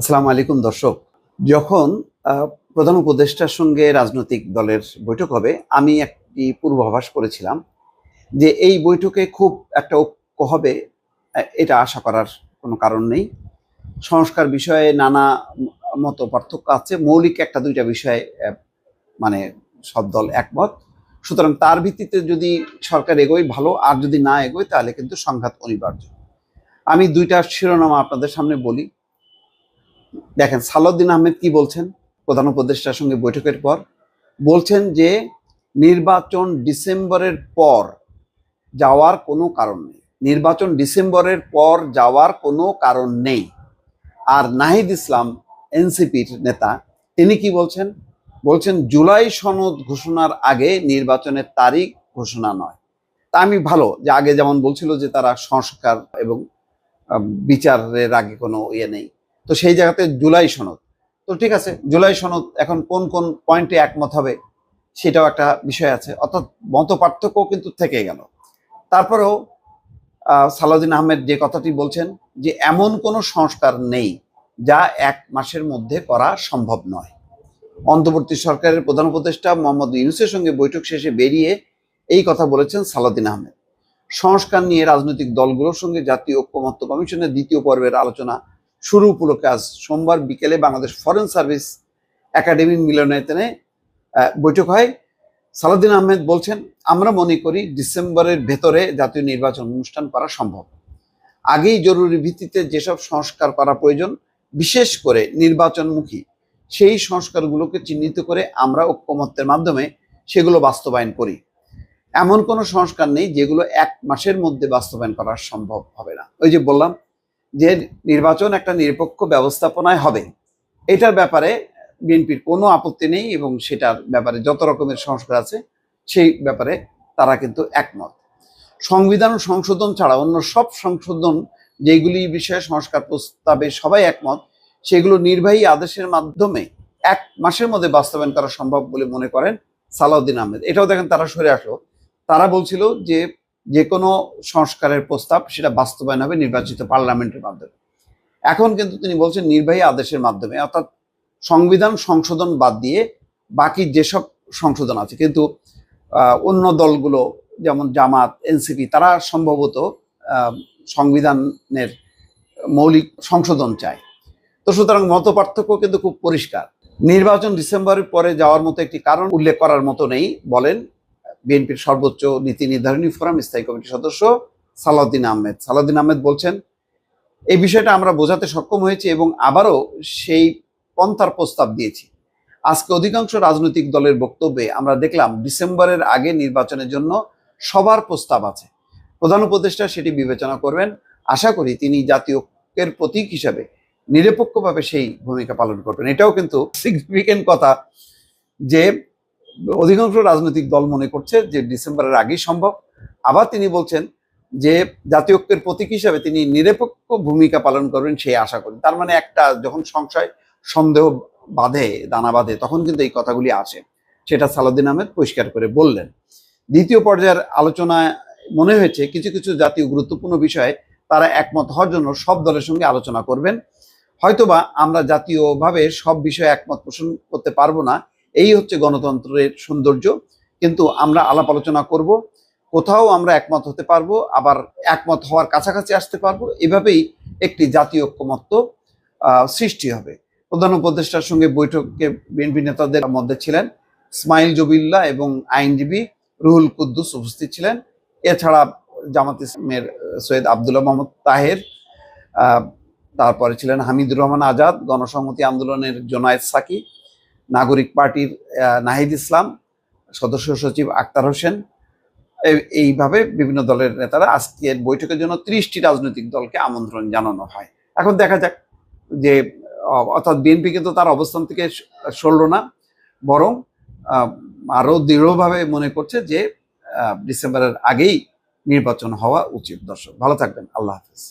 আসসালামু আলাইকুম, দর্শক। যখন প্রধান উপদেষ্টার সঙ্গে রাজনৈতিক দলের বৈঠক হবে, আমি একটি পূর্বাভাস করেছিলাম যে এই বৈঠকে খুব একটা ঐক্য হবে এটা আশা করার কোনো কারণ নেই। সংস্কার বিষয়ে নানা মত পার্থক্য আছে, মৌলিক একটা দুইটা বিষয়ে মানে সব দল একমত। সুতরাং তার ভিত্তিতে যদি সরকার এগোয় ভালো, আর যদি না এগোয় তাহলে কিন্তু সংঘাত অনিবার্য। আমি দুইটা শিরোনামা আপনাদের সামনে বলি। দেখেন, সালাউদ্দিন আহমেদ কি বলছেন? প্রধান উপদেষ্টার সঙ্গে বৈঠকের পর বলছেন যে, নির্বাচন ডিসেম্বরের পর যাওয়ার কোনো কারণ নেই। নির্বাচন ডিসেম্বরের পর যাওয়ার কোনো কারণ নেই। আর নাহিদ ইসলাম, এনসিপির নেতা, তিনি কি বলছেন? বলছেন, জুলাই সনদ ঘোষণার আগে নির্বাচনের তারিখ ঘোষণা নয়। তা আমি ভালো, যে আগে যেমন বলছিল যে তারা সংস্কার এবং বিচারের আগে কোনো ইয়ে নেই। তো সেই জায়গাতে জুলাই সনদ। তো ঠিক আছে, জুলাই সনদ এখন কোন কোন পয়েন্টে একমত হবে সেটাও একটা বিষয় আছে। অর্থাৎ মত পার্থক্য কিন্তু থেকে গেল। তারপরেও সালাউদ্দিন আহমেদ যে কথাটি বলছেন যে এমন কোনো সংস্কার নেই যা এক মাসের মধ্যে করা সম্ভব নয়। অন্তর্বর্তী সরকারের প্রধান উপদেষ্টা মোহাম্মদ ইউনুসের সঙ্গে বৈঠক শেষে বেরিয়ে এই কথা বলেছেন সালাউদ্দিন আহমেদ। সংস্কার নিয়ে রাজনৈতিক দলগুলোর সঙ্গে জাতীয় ঐক্যমত্য কমিশনের দ্বিতীয় পর্বের আলোচনা শুরু উপলক্ষে আজ সোমবার বিকেলে বাংলাদেশ ফরেন সার্ভিস একাডেমি মিলনায়তনে বৈঠক হয়। সালাউদ্দিন আহমেদ বলছেন, আমরা মনে করি ডিসেম্বরের ভেতরে জাতীয় নির্বাচন অনুষ্ঠান করা সম্ভব। আগেই জরুরি ভিত্তিতে যেসব সংস্কার করা প্রয়োজন, বিশেষ করে নির্বাচনমুখী, সেই সংস্কারগুলোকে চিহ্নিত করে আমরা ঐক্যমত্যের মাধ্যমে সেগুলো বাস্তবায়ন করি। এমন কোনো সংস্কার নেই যেগুলো এক মাসের মধ্যে বাস্তবায়ন করা সম্ভব হবে না। ওই যে বললাম যে নির্বাচন একটা নিরপেক্ষ ব্যবস্থাপনায় হবে। এটার ব্যাপারে বিএনপির কোনো আপত্তি নেই এবং সেটার ব্যাপারে যত রকমের সংস্কার আছে, সেই ব্যাপারে তারা কিন্তু একমত। সংবিধান সংশোধন ছাড়া অন্য সব সংশোধন যেগুলি বিষয়ে সংস্কার প্রস্তাবে সবাই একমত, সেগুলো নির্বাহী আদেশের মাধ্যমে এক মাসের মধ্যে বাস্তবায়ন করা সম্ভব বলে মনে করেন সালাউদ্দিন আহমেদ। এটাও দেখেন তারা সরে আসলো। তারা বলছিল যে যে কোনো সংস্কারের প্রস্তাব সেটা বাস্তবায়ন হবে নির্বাচিত পার্লামেন্টের মাধ্যমে। এখন কিন্তু তিনি বলছেন নির্বাহী আদেশের মাধ্যমে, অর্থাৎ সংবিধান সংশোধন বাদ দিয়ে বাকি যেসব সংশোধন আছে, কিন্তু অন্য দলগুলো যেমন জামাত, এনসিপি, তারা সম্ভবত সংবিধানের মৌলিক সংশোধন চায়। তো সুতরাং মত পার্থক্য কিন্তু খুব পরিষ্কার। নির্বাচন ডিসেম্বরের পরে যাওয়ার মতো একটি কারণ উল্লেখ করার মতো নেই বলেন বিএনপির সর্বোচ্চ নীতি নির্ধারণী ফোরাম, স্থায়ী কমিটির সদস্য সালাউদ্দিন আহমেদ। সালাউদ্দিন আহমেদ বলছেন, এই বিষয়টা আমরা বোঝাতে সক্ষম হয়েছি এবং আবারও সেই পন্থার প্রস্তাব দিয়েছি। আজকে অধিকাংশ রাজনৈতিক দলের বক্তব্যে আমরা দেখলাম ডিসেম্বরের আগে নির্বাচনের জন্য সবার প্রস্তাব আছে। প্রধান উপদেষ্টা সেটি বিবেচনা করবেন। আশা করি তিনি জাতীয় ঐক্যের প্রতীক হিসাবে নিরপেক্ষভাবে সেই ভূমিকা পালন করবেন। এটাও কিন্তু সিগনিফিকেন্ট কথা যে অধিকাংশ রাজনৈতিক দল মনে করছে যে ডিসেম্বরের আগেই সম্ভব। আবার তিনি বলছেন যে জাতীয় প্রতীক হিসাবে তিনি নিরপেক্ষ ভূমিকা পালন করবেন সেই আশা করি। তার মানে একটা যখন সংশয়, সন্দেহ বাঁধে, দানা বাঁধে, তখন কিন্তু এই কথাগুলি আসে। সেটা সালাউদ্দিন আহমেদ পরিষ্কার করে বললেন। দ্বিতীয় পর্যায়ের আলোচনায় মনে হয়েছে কিছু কিছু জাতীয় গুরুত্বপূর্ণ বিষয়ে তারা একমত হওয়ার জন্য সব দলের সঙ্গে আলোচনা করবেন। হয়তোবা আমরা জাতীয়ভাবে সব বিষয়ে একমত পোষণ করতে পারব না এই হচ্ছে গণতন্ত্রের সৌন্দর্য। কিন্তু আমরা আলাপ আলোচনা করব, কোথাও আমরা একমত হতে পারব, আবার একমত হওয়ার কাছাকাছি আসতে পারব, এভাবেই একটি জাতীয় ঐক্যমত্য সৃষ্টি হবে। প্রধান উপদেষ্টার সঙ্গে বৈঠকে বিএনপি নেতাদের মধ্যে ছিলেন স্মাইল জবিল্লা এবং আইনজীবী রুহুল কুদ্দুস উপস্থিত ছিলেন। এছাড়া জামাত ইসলামের সৈয়দ আবদুল্লাহ মোহাম্মদ তাহের তারপরে ছিলেন হামিদুর রহমান আজাদ, গণসংহতি আন্দোলনের জোনায়েদ সাকি নাগরিক পার্টির নাহিদ ইসলাম, সদস্য সচিব আক্তার হোসেন এইভাবে বিভিন্ন দলের নেতারা আজকের বৈঠকের জন্য ত্রিশটি রাজনৈতিক দলকে আমন্ত্রণ জানানো হয়। এখন দেখা যাক যে অর্থাৎ বিএনপি কিন্তু তার অবস্থান থেকে সরল না, বরং আরও আরও দৃঢ়ভাবে মনে করছে যে ডিসেম্বরের আগেই নির্বাচন হওয়া উচিত। দর্শক, ভালো থাকবেন। আল্লাহ হাফিজ।